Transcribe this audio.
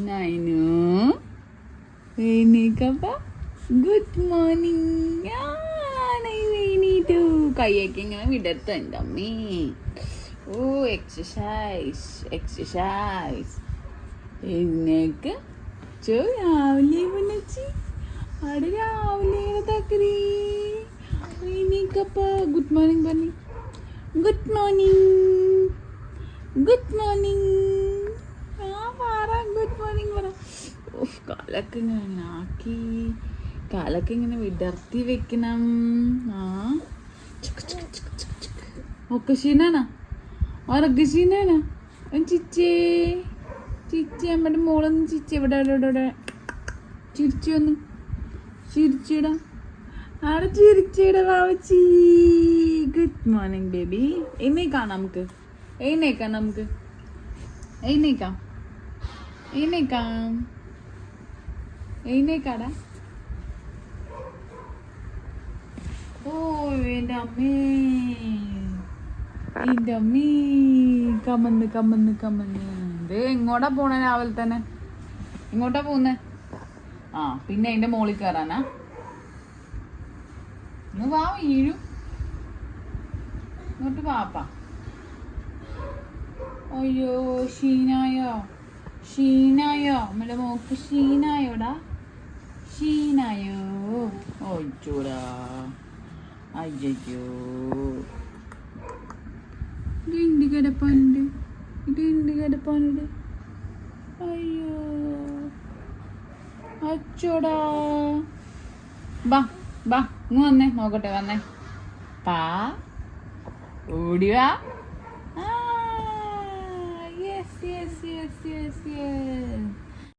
നൈനു എണീക്കപ്പ good morning വേണീട്ടു. കൈയൊക്കെ ഇങ്ങനെ വിടർത്ത എന്റെ അമ്മേ. ഓ എക്സസൈസ് എക്സസൈസ് എന്നേക്ക് ചോ രാവിലെ പുനച്ചി അവിടെ രാവിലെ തക്കരി ഗുഡ് മോർണിംഗ് പറഞ്ഞു. ഗുഡ് മോർണിംഗ് ഗുഡ് മോർണിംഗ് ആ പറ ഗുഡ് മോർണിംഗ് പറ ഓഫ് കാലൊക്കെ ഇങ്ങനെ ആക്കി കാലൊക്കെ ഇങ്ങനെ വിടർത്തി വെക്കണം. ആ. ഒക്കെ ക്ഷീണാണോ? ഉറക്ക ക്ഷീണാണോ? ചിച്ചേ. ചിച്ചി അമ്മയുടെ മോളൊന്ന് ചിച്ചി. ഇവിടെ ഇവിടെ ഇവിടെ വന്ന് ചിരിച്ചിടാം. അവിടെ ചിരിച്ചിട വാവച്ചി. ഗുഡ് മോർണിംഗ് ബേബി എന്നേക്കാം നമുക്ക്. എന്നേക്കാം നമുക്ക്. എന്നേക്കാം എഴുന്നേക്കാം എഴുന്നേക്കാടാ. ഓ എന്റെ അമ്മേ. എന്റെ അമ്മീ കമന്ന് കമന്ന് കമന്ന്. ഇത് എങ്ങോട്ടാ പോണേ രാവിലെ തന്നെ? എങ്ങോട്ടാ പോകുന്നേ ആ പിന്നെ അതിന്റെ മോളിൽ കയറാനാ ഇന്ന് വാ വീഴും. ഇങ്ങോട്ട് വാപ്പാ അയ്യോ ഷീനായോ ഷീനായോ? നമ്മുടെ മോക്ക് ഷീനായോടാ. ഷീനായോ? ഓടാ അയ്യോ എന്ത് കിടപ്പാനുണ്ട് കിടപ്പാനുണ്ട് അയ്യോ. അച്ചോടാ. ബാ ബാ ഇങ്ങ് വന്നേ നോക്കട്ടെ വന്നേ. പാ. ഓടി 谢谢。